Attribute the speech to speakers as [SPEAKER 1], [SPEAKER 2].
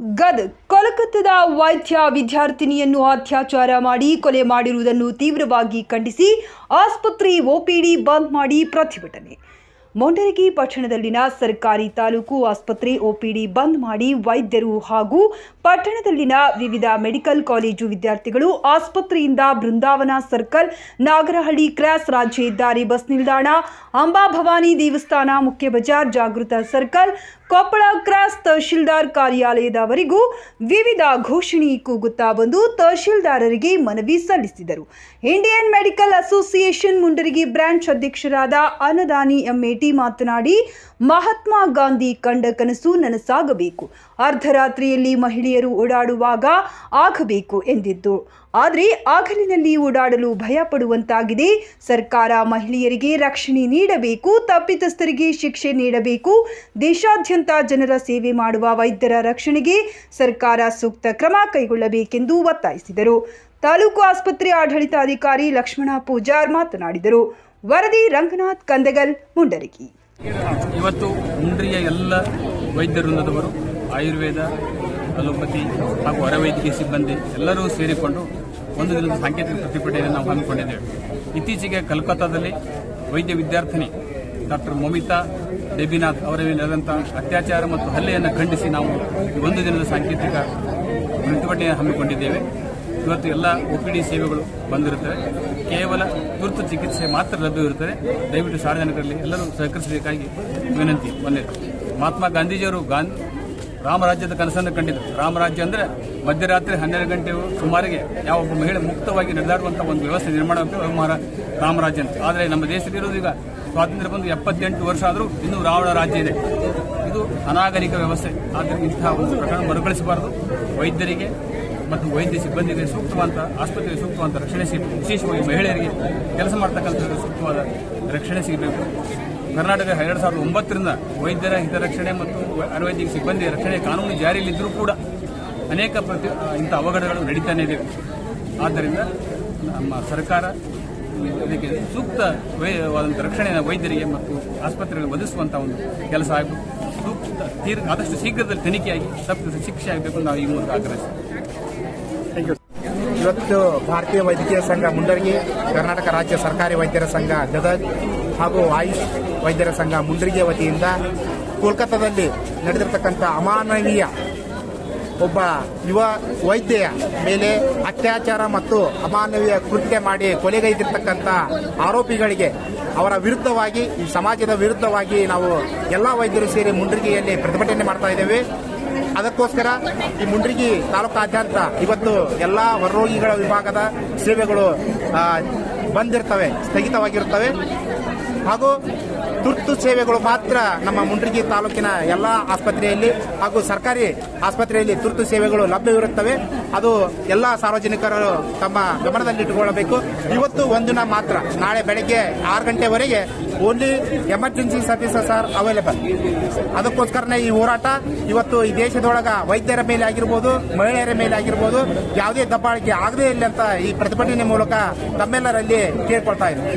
[SPEAKER 1] ಗದಗ್ ಕೋಲ್ಕತ್ತಾದ ವೈದ್ಯ ವಿದ್ಯಾರ್ಥಿನಿಯನ್ನು ಅತ್ಯಾಚಾರ ಮಾಡಿ ಕೊಲೆ ಮಾಡಿರುವುದನ್ನು ತೀವ್ರವಾಗಿ ಖಂಡಿಸಿ ಆಸ್ಪತ್ರೆ ಓಪಿಡಿ ಬಂದ್ ಮಾಡಿ ಪ್ರತಿಭಟನೆ. ಮೊಂಡರಗಿ ಪಟ್ಟಣದಲ್ಲಿನ ಸರ್ಕಾರಿ ತಾಲೂಕು ಆಸ್ಪತ್ರೆ ಒಪಿಡಿ ಬಂದ್ ಮಾಡಿ ವೈದ್ಯರು ಹಾಗೂ ಪಟ್ಟಣದಲ್ಲಿನ ವಿವಿಧ ಮೆಡಿಕಲ್ ಕಾಲೇಜು ವಿದ್ಯಾರ್ಥಿಗಳು ಆಸ್ಪತ್ರೆಯಿಂದ ಬೃಂದಾವನ ಸರ್ಕಲ್, ನಾಗರಹಳ್ಳಿ ಕ್ರಾಸ್ ರಾಜ್ಯ ಹೆದ್ದಾರಿ ಬಸ್ ನಿಲ್ದಾಣ, ಅಂಬಾಭವಾನಿ ದೇವಸ್ಥಾನ ಮುಖ್ಯ ಬಜಾರ್ ಜಾಗೃತ ಸರ್ಕಲ್, ಕೊಪ್ಪಳ ಕ್ರಾಸ್ ತಹಶೀಲ್ದಾರ್ ಕಾರ್ಯಾಲಯದವರೆಗೂ ವಿವಿಧ ಘೋಷಣೆ ಕೂಗುತ್ತಾ ಬಂದು ತಹಶೀಲ್ದಾರರಿಗೆ ಮನವಿ ಸಲ್ಲಿಸಿದರು. Indian medical association Mundargi branch ಅಧ್ಯಕ್ಷರಾದ ಅನದಾನಿ ಎಂಎಟಿ ಮಾತನಾಡಿ, ಮಹಾತ್ಮ ಗಾಂಧಿ ಕಂಡ ಕನಸು ನನಸಾಗಬೇಕು. ಅರ್ಧರಾತ್ರಿಯಲ್ಲಿ ಮಹಿಳೆಯರು ಓಡಾಡುವಾಗ ಆಗಬೇಕು ಎಂದಿದ್ದು ಆದರೆ ಆಗಲಿನಲ್ಲಿ ಓಡಾಡಲು ಭಯ ಪಡುವಂತಾಗಿದೆ ಸರ್ಕಾರ ಮಹಿಳೆಯರಿಗೆ ರಕ್ಷಣೆ ನೀಡಬೇಕು, ತಪ್ಪಿತಸ್ಥರಿಗೆ ಶಿಕ್ಷೆ ನೀಡಬೇಕು. ದೇಶಾದ್ಯಂತ ಜನರ ಸೇವೆ ಮಾಡುವ ವೈದ್ಯರ ರಕ್ಷಣೆಗೆ ಸರ್ಕಾರ ಸೂಕ್ತ ಕ್ರಮ ಕೈಗೊಳ್ಳಬೇಕೆಂದು ಒತ್ತಾಯಿಸಿದರು. ತಾಲೂಕು ಆಸ್ಪತ್ರೆ ಆಡಳಿತಾಧಿಕಾರಿ ಲಕ್ಷ್ಮಣ ಪೂಜಾರ್ ಮಾತನಾಡಿದರು. ವರದಿ ರಂಗನಾಥ್ ಕಂದಗಲ್ ಮುಂಡರಗಿ.
[SPEAKER 2] ಇವತ್ತು ಮುಂಡ್ರಿಯ ಎಲ್ಲ ವೈದ್ಯ ವೃಂದದವರು ಆಯುರ್ವೇದ, ಅಲೋಪತಿ ಹಾಗೂ ಹೊರವೈದ್ಯಕೀಯ ಸಿಬ್ಬಂದಿ ಎಲ್ಲರೂ ಸೇರಿಕೊಂಡು ಒಂದು ದಿನದ ಸಾಂಕೇತಿಕ ಪ್ರತಿಭಟನೆಯನ್ನು ನಾವು ಹಮ್ಮಿಕೊಂಡಿದ್ದೇವೆ. ಇತ್ತೀಚೆಗೆ ಕಲ್ಕತ್ತಾದಲ್ಲಿ ವೈದ್ಯ ವಿದ್ಯಾರ್ಥಿನಿ ಡಾಕ್ಟರ್ ಮೊಮಿತಾ ದೇಬಿನಾಥ್ ಅವರ ನಡೆದಂಥ ಅತ್ಯಾಚಾರ ಮತ್ತು ಹಲ್ಲೆಯನ್ನು ಖಂಡಿಸಿ ನಾವು ಒಂದು ದಿನದ ಸಾಂಕೇತಿಕ ಪ್ರತಿಭಟನೆ ಹಮ್ಮಿಕೊಂಡಿದ್ದೇವೆ. ಇವತ್ತು ಎಲ್ಲ ಒಪಿಡಿ ಸೇವೆಗಳು ಬಂದಿರುತ್ತವೆ. ಕೇವಲ ತುರ್ತು ಚಿಕಿತ್ಸೆ ಮಾತ್ರ ಲಭ್ಯವಿರುತ್ತದೆ. ದಯವಿಟ್ಟು ಸಾರ್ವಜನಿಕರಲ್ಲಿ ಎಲ್ಲರೂ ಸಹಕರಿಸಬೇಕಾಗಿ ವಿನಂತಿ. ಒಂದೇ ಮಹಾತ್ಮ ಗಾಂಧೀಜಿಯವರು ಗಾಂಧಿ ರಾಮರಾಜ್ಯದ ಕನಸನ್ನು ಕಂಡಿದ್ದರು. ರಾಮರಾಜ್ಯ ಅಂದರೆ ಮಧ್ಯರಾತ್ರಿ ಹನ್ನೆರಡು ಗಂಟೆ ಸುಮಾರಿಗೆ ಯಾವ ಒಬ್ಬ ಮಹಿಳೆ ಮುಕ್ತವಾಗಿ ನಡೆದಾಡುವಂಥ ಒಂದು ವ್ಯವಸ್ಥೆ ನಿರ್ಮಾಣ ವ್ಯವಹಾರ ರಾಮರಾಜ್ಯ ಅಂತ. ಆದರೆ ನಮ್ಮ ದೇಶದಲ್ಲಿರೋದು ಈಗ ಸ್ವಾತಂತ್ರ್ಯ ಬಂದು ಎಪ್ಪತ್ತೆಂಟು ವರ್ಷ ಆದರೂ ಇನ್ನೂ ರಾವಣ ರಾಜ್ಯ ಇದೆ. ಇದು ಅನಾಗರಿಕ ವ್ಯವಸ್ಥೆ. ಆದ್ದರಿಂದ ಇಂತಹ ಒಂದು ಪ್ರಕರಣ ಮರುಕಳಿಸಬಾರದು. ವೈದ್ಯರಿಗೆ ಮತ್ತು ವೈದ್ಯ ಸಿಬ್ಬಂದಿಗೆ ಸೂಕ್ತವಾದ ಆಸ್ಪತ್ರೆಗೆ ಸೂಕ್ತವಾದ ರಕ್ಷಣೆ ಸಿಗಬೇಕು. ವಿಶೇಷವಾಗಿ ಮಹಿಳೆಯರಿಗೆ ಕೆಲಸ ಮಾಡ್ತಕ್ಕಂಥದ್ದು ಸೂಕ್ತವಾದ ರಕ್ಷಣೆ ಸಿಗಬೇಕು. ಕರ್ನಾಟಕ ಎರಡು ಸಾವಿರದ ಒಂಬತ್ತರಿಂದ ವೈದ್ಯರ ಹಿತರಕ್ಷಣೆ ಮತ್ತು ಅನುವೈದ್ಯಕ ಸಿಬ್ಬಂದಿ ರಕ್ಷಣೆ ಕಾನೂನು ಜಾರಿಯಲ್ಲಿದ್ದರೂ ಕೂಡ ಅನೇಕ ಪ್ರತಿ ಇಂಥ ಅವಘಡಗಳು ನಡೀತಾನೆ ಇದೆ ಆದ್ದರಿಂದ ನಮ್ಮ ಸರ್ಕಾರ ಇದಕ್ಕೆ ಸೂಕ್ತವಾದಂಥ ರಕ್ಷಣೆಯನ್ನು ವೈದ್ಯರಿಗೆ ಮತ್ತು ಆಸ್ಪತ್ರೆಗಳಿಗೆ ಒದಗಿಸುವಂಥ ಒಂದು ಕೆಲಸ ಆಗಬೇಕು. ಸೂಕ್ತ ಆದಷ್ಟು ಶೀಘ್ರದಲ್ಲಿ ತನಿಖೆಯಾಗಿ ತಪ್ಪಿದ ಶಿಕ್ಷೆ ಆಗಬೇಕು ನಾವು ಈ ಮೂಲಕ ಆಗ್ರಹಿಸ್ತೀವಿ.
[SPEAKER 3] ಇವತ್ತು ಭಾರತೀಯ ವೈದ್ಯಕೀಯ ಸಂಘ ಮುಂಡರಗಿ, ಕರ್ನಾಟಕ ರಾಜ್ಯ ಸರ್ಕಾರಿ ವೈದ್ಯರ ಸಂಘ ಗದಗ್ ಹಾಗೂ ಆಯುಷ್ ವೈದ್ಯರ ಸಂಘ ಮುಂಡರಗಿ ವತಿಯಿಂದ ಕೋಲ್ಕತ್ತಾದಲ್ಲಿ ನಡೆದಿರತಕ್ಕಂಥ ಅಮಾನವೀಯ ಒಬ್ಬ ಯುವ ವೈದ್ಯೆಯ ಮೇಲೆ ಅತ್ಯಾಚಾರ ಮತ್ತು ಅಮಾನವೀಯ ಕೃತ್ಯ ಮಾಡಿ ಕೊಲೆಗೈದಿರ್ತಕ್ಕಂಥ ಆರೋಪಿಗಳಿಗೆ ಅವರ ವಿರುದ್ಧವಾಗಿ, ಈ ಸಮಾಜದ ವಿರುದ್ಧವಾಗಿ ನಾವು ಎಲ್ಲ ವೈದ್ಯರು ಸೇರಿ ಮುಂಡರಿಗೆಯಲ್ಲಿ ಪ್ರತಿಭಟನೆ ಮಾಡ್ತಾ ಇದ್ದೇವೆ. ಅದಕ್ಕೋಸ್ಕರ ಈ ಮುಂಡ್ರಿಗಿ ತಾಲೂಕಾದ್ಯಂತ ಇವತ್ತು ಎಲ್ಲ ಹೊರರೋಗಿಗಳ ವಿಭಾಗದ ಸೇವೆಗಳು ಬಂದಿರ್ತವೆ ಸ್ಥಗಿತವಾಗಿರುತ್ತವೆ. ಹಾಗೂ ತುರ್ತು ಸೇವೆಗಳು ಮಾತ್ರ ನಮ್ಮ ಮುಂಡ್ರಿಗಿ ತಾಲೂಕಿನ ಎಲ್ಲ ಆಸ್ಪತ್ರೆಯಲ್ಲಿ ಹಾಗೂ ಸರ್ಕಾರಿ ಆಸ್ಪತ್ರೆಯಲ್ಲಿ ತುರ್ತು ಸೇವೆಗಳು ಲಭ್ಯವಿರುತ್ತವೆ. ಅದು ಎಲ್ಲ ಸಾರ್ವಜನಿಕರು ತಮ್ಮ ಗಮನದಲ್ಲಿಟ್ಟುಕೊಳ್ಳಬೇಕು. ಇವತ್ತು ಒಂದಿನ ಮಾತ್ರ. ನಾಳೆ ಬೆಳಗ್ಗೆ ಆರು ಗಂಟೆವರೆಗೆ only emergency services are available ಅದಕ್ಕೋಸ್ಕರನೇ ಈ ಹೋರಾಟ ಇವತ್ತು ಈ ದೇಶದೊಳಗ ವೈದ್ಯರ ಮೇಲೆ ಆಗಿರ್ಬೋದು, ಮಹಿಳೆಯರ ಮೇಲೆ ಆಗಿರ್ಬೋದು, ಯಾವುದೇ ದಬ್ಬಾಳಿಕೆ ಆಗದೇ ಇಲ್ಲ ಅಂತ ಈ ಪ್ರತಿಭಟನೆ ಮೂಲಕ ತಮ್ಮೆಲ್ಲರಲ್ಲಿ ಕೇಳ್ಕೊಳ್ತಾ ಇದ್ದೀನಿ.